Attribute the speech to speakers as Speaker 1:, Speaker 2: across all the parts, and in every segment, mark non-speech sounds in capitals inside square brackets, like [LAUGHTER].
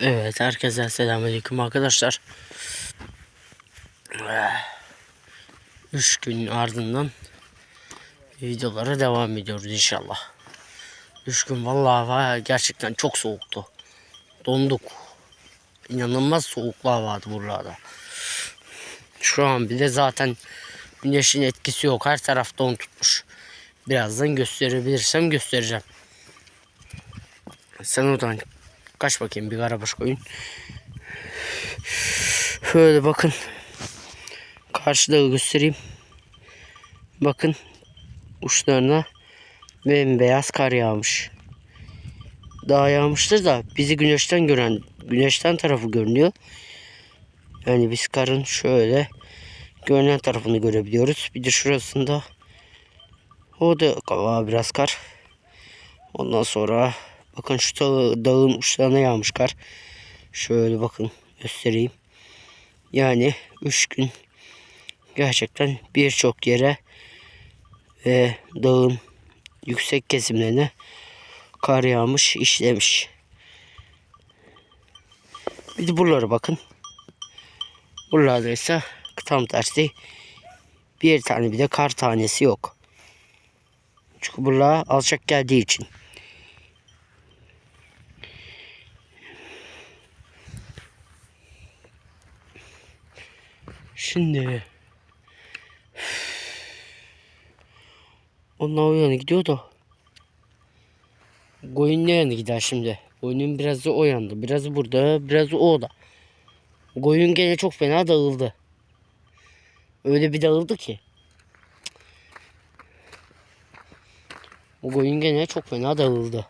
Speaker 1: Evet herkese selamünaleyküm arkadaşlar. Üç gün ardından videolara devam ediyoruz inşallah. Üç gün vallahi hava gerçekten çok soğuktu. Donduk. İnanılmaz soğuklar vardı buralarda. Şu an bile zaten güneşin etkisi yok. Her taraf don tutmuş. Birazdan gösterebilirsem göstereceğim. Sen oradan kaç bakayım bir karabaş koyun. Şöyle bakın. Karşıda göstereyim. Bakın uçlarına bembeyaz kar yağmış. Daha yağmıştır da bizi güneşten gören güneşten tarafı görünüyor. Yani biz karın şöyle görünen tarafını görebiliyoruz. Bir de şurasında o da var biraz kar. Ondan sonra bakın şu dağı- dağın uçlarına yağmış kar. Şöyle bakın göstereyim. Yani 3 gün gerçekten birçok yere ve dağın yüksek kesimlerine kar yağmış, işlemiş. Bir de buralara bakın. Buralarda ise tam tersi bir tane bir de kar tanesi yok. Çünkü buralar alçak geldiği için. Şimdi onlar o yana gidiyor da Koyun ne yana gider şimdi? Koyunun biraz o yanda. Biraz burada, biraz o da. Koyun gene çok fena dağıldı. Öyle bir dağıldı ki. O koyun gene çok fena dağıldı.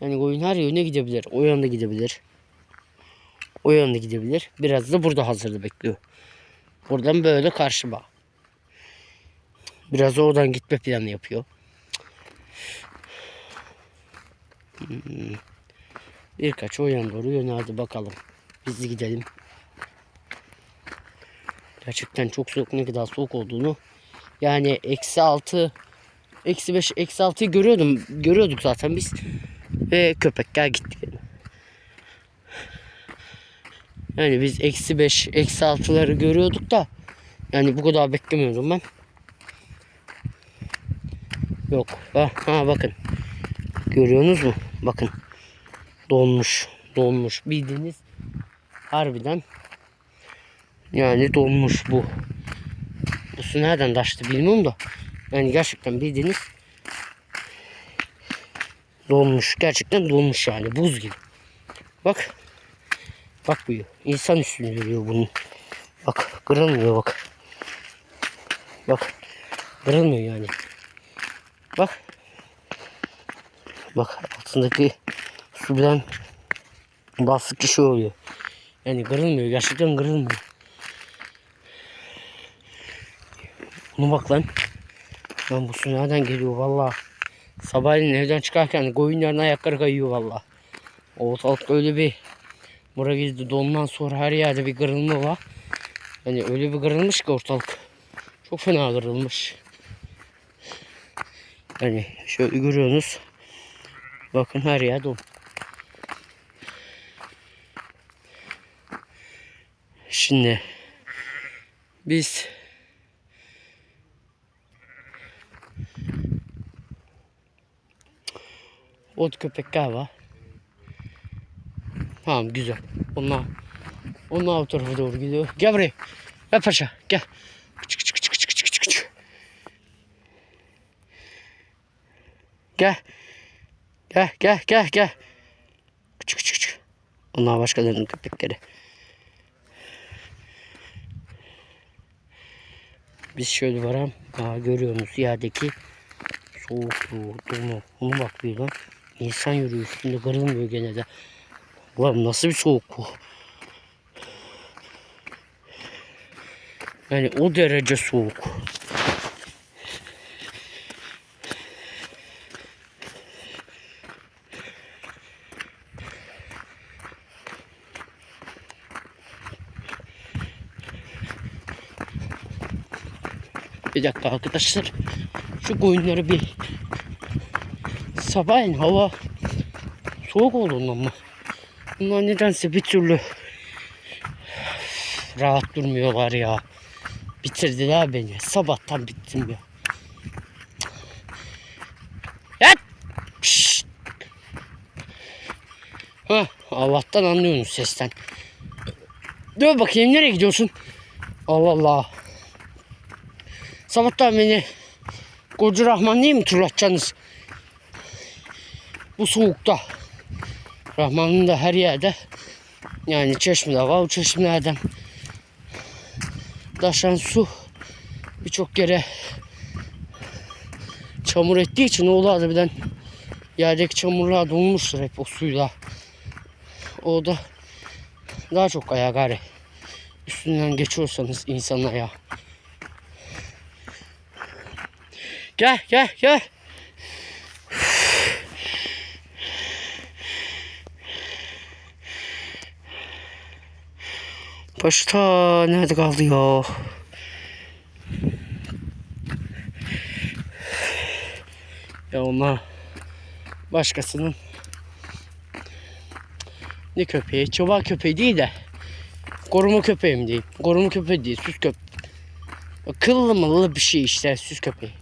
Speaker 1: Yani koyun her yöne gidebilir. O yanda gidebilir. O yanda gidebilir. Biraz da burada hazırda bekliyor. Buradan böyle karşıma. Biraz da oradan gitme planı yapıyor. Hmm. Birkaç o yana doğru yöneldi bakalım. Biz de gidelim. Gerçekten çok soğuk ne kadar soğuk olduğunu. Yani eksi altı eksi beş eksi altıyı görüyordum. Görüyorduk zaten biz. Ve köpekler gitti. Yani. Biz eksi beş, eksi altıları görüyorduk da yani bu kadar beklemiyordum ben. Yok. Ha, ha bakın. Görüyorsunuz mu? Bakın. Donmuş. Donmuş. Bildiğiniz harbiden yani donmuş bu. Bu su nereden taştı bilmiyorum da. Yani gerçekten bildiğiniz donmuş. Gerçekten donmuş yani. Buz gibi. Bak. Bak bu. İnsan üstünü görüyor bunun. Bak kırılmıyor bak. Bak. Kırılmıyor yani. Bak. Bak altındaki su bilen bastıkça şey oluyor. Yani kırılmıyor. Gerçekten kırılmıyor. Bunu bak lan. Lan bu su nereden geliyor valla. Sabahleyin evden çıkarken koyunların ayakları kayıyor valla. Ortalık öyle bir Bura gizli dondan sonra her yerde bir kırılma var. Yani öyle bir kırılmış ki ortalık. Çok fena kırılmış. Yani şöyle görüyorsunuz. Bakın her yer don. Şimdi biz ot köpekler var. Tamam güzel. Onlar onlar o tarafa doğru gidiyor. Gel buraya. Gel paşa gel. Küçük küçük küçük küçük küçük küçük. Gel. Gel gel gel gel. Küçük küçük küçük. Onlar başkalarının köpekleri. Biz şöyle varam. Aa, görüyorsunuz yerdeki soğukluğu, donu. Onu bak bir lan. İnsan yürüyor üstünde kırılmıyor gene de. Ulan nasıl bir soğuk bu? Yani o derece soğuk. Bir dakika arkadaşlar. Şu koyunları bir sabahleyin hava soğuk olduğundan mı? Bunlar nedense bir türlü rahat durmuyorlar ya. Bitirdiler beni. Sabahtan bittim ya. Yat! Hah, Allah'tan anlıyorsunuz sesten. Dur bakayım nereye gidiyorsun? Allah Allah. Sabahtan beni Koca Rahman değil mi turlatacaksınız? Bu soğukta. Rahman'ın da her yerde yani çeşmeler var. O çeşmelerden taşan su birçok yere çamur ettiği için oğlan da birden yerdeki çamurlar dolmuştur hep o suyla. O da daha çok ayağa gari. Üstünden geçiyorsanız insan ayağı. Gel gel gel. Başta nerede kaldı ya? Ya onlar başkasının ne köpeği? Çoban köpeği değil de koruma köpeği mi diyeyim? Koruma köpeği değil, süs köpeği. Kıllı mıllı bir şey işte süs köpeği.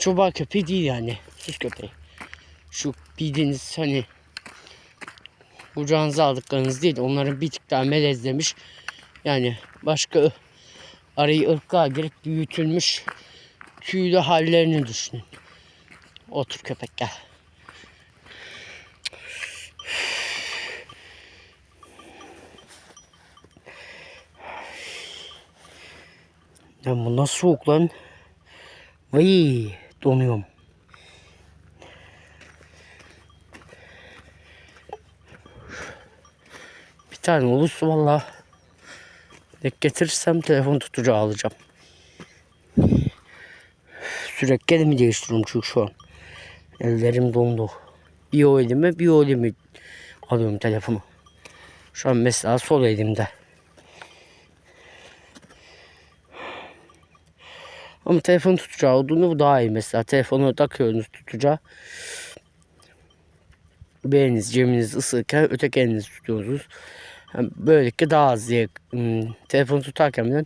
Speaker 1: Çoban köpeği değil yani. Süs köpeği. Şu bildiğiniz hani kucağınıza aldıklarınız değil. Onların bir tık daha melezlemiş. Yani başka arayı ırklığa girip büyütülmüş tüylü hallerini düşünün. Otur köpek gel. Ya bu nasıl soğuk lan? Vay donuyorum. Tane olursa valla denk getirirsem telefon tutucu alacağım. Sürekli elimi değiştiriyorum çünkü şu an. Ellerim dondu. Bir o elime bir o elimi alıyorum telefonu. Şu an mesela sol elimde. Ama telefon tutacağı olduğunu bu daha iyi mesela. Telefonu takıyorsunuz tutacağı. Bir eliniz cebiniz ısırken öteki elinizi tutuyorsunuz. Böylelikle daha az diye hmm, telefonu tutarken bile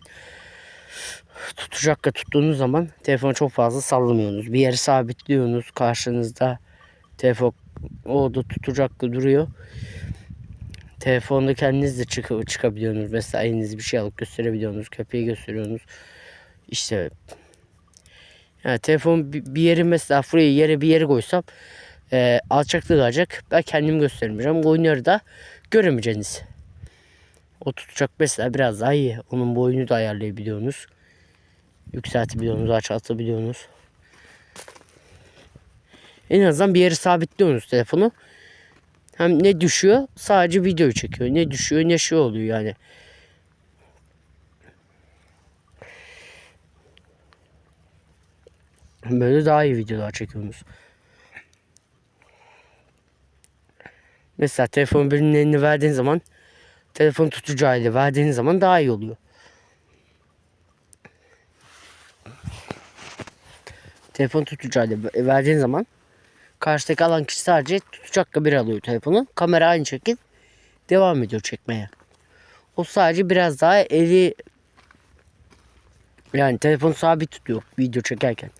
Speaker 1: tutacakla tuttuğunuz zaman telefonu çok fazla sallamıyorsunuz. Bir yere sabitliyorsunuz karşınızda telefon orada tutacakla duruyor. Telefonda kendiniz de çıkıp çıkabiliyorsunuz. Mesela elinizi bir şey alıp gösterebiliyorsunuz. Köpeği gösteriyorsunuz. İşte yani telefon bir yeri mesela buraya yere bir yere koysam e, alçaklık alacak. Ben kendim göstermeyeceğim. Oyunları da göremeyeceksiniz. O tutacak mesela biraz daha iyi. Onun boyunu da ayarlayabiliyorsunuz. Yükseltebiliyorsunuz, alçaltabiliyorsunuz. En azından bir yere sabitliyorsunuz telefonu. Hem ne düşüyor sadece video çekiyor. Ne düşüyor ne şey oluyor yani. Böyle daha iyi videolar çekiyorsunuz. Mesela telefon birinin eline verdiğin zaman telefon tutucuyla verdiğin zaman daha iyi oluyor. Telefon tutucuyla verdiğin zaman karşıdaki alan kişi sadece tutacakla bir alıyor telefonu. Kamera aynı şekilde devam ediyor çekmeye. O sadece biraz daha eli yani telefonu sabit tutuyor video çekerken.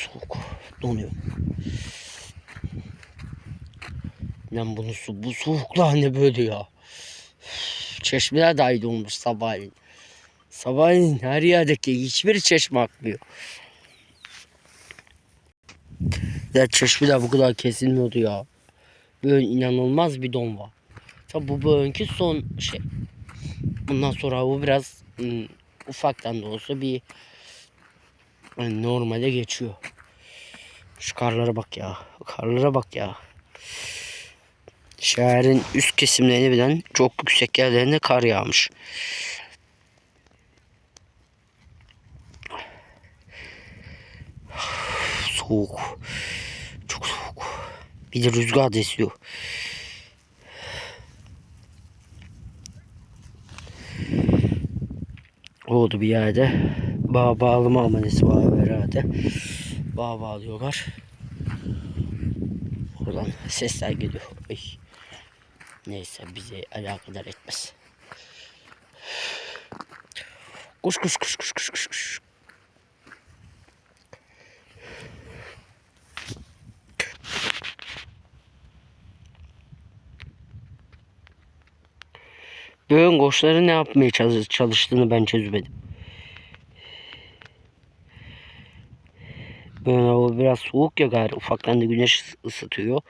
Speaker 1: Soğuk. Donuyor. Lan bunu su, bu soğuklar ne böyle ya? Çeşmeler dahi dolmuş sabahleyin. Sabahleyin her yerdeki hiçbir çeşme akmıyor. Ya çeşmeler bu kadar kesilmiyordu ya. Böyle inanılmaz bir don var. Tabi bu bugünkü son şey. Bundan sonra bu biraz ım, ufaktan da olsa bir yani normale geçiyor. Şu karlara bak ya. Karlara bak ya. Şehrin üst kesimlerini bilen çok yüksek yerlerine kar yağmış. Soğuk. Çok soğuk. Bir de rüzgar da esiyor. oldu bir yerde. Bağ bağlama amelesi var herhalde. Bağ bağlıyorlar. Oradan sesler geliyor. Ay. Neyse bizi alakadar etmez. Kuş kuş kuş kuş kuş kuş kuş. Böğün koçları ne yapmaya çalış- çalıştığını ben çözemedim. Böğün hava biraz soğuk ya gari ufaktan da güneş ısıtıyor.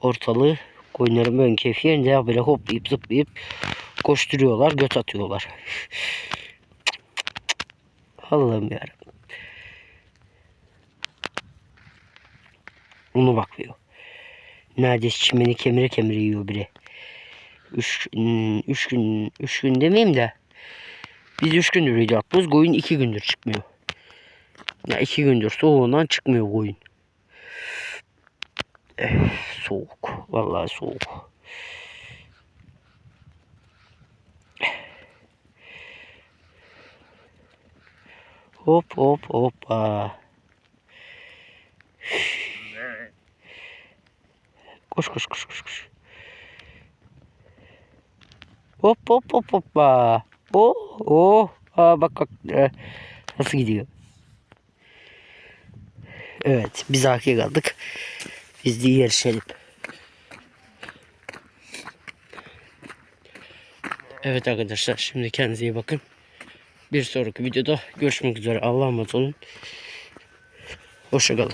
Speaker 1: Ortalığı koyunların böğün keyfi yerinde böyle hoplayıp zıplayıp koşturuyorlar göt atıyorlar. [LAUGHS] Allah'ım yarabbim. Onu bakıyor. Neredeyse çimeni kemire kemire yiyor biri. Üç, üç gün, üç gün demeyeyim de biz üç gündür atmıyoruz. Koyun iki gündür çıkmıyor. Ya iki gündür soğuğundan çıkmıyor koyun. Eh, soğuk. Vallahi soğuk. Hop hop hoppa. Koş koş koş koş koş. Hop hop hop hoppa. Oh oh. Aa bak bak. Ee, nasıl gidiyor? Evet biz arkaya kaldık. Biz de yarışalım. Evet arkadaşlar şimdi kendinize iyi bakın. Bir sonraki videoda görüşmek üzere. Allah'a emanet olun. Hoşçakalın.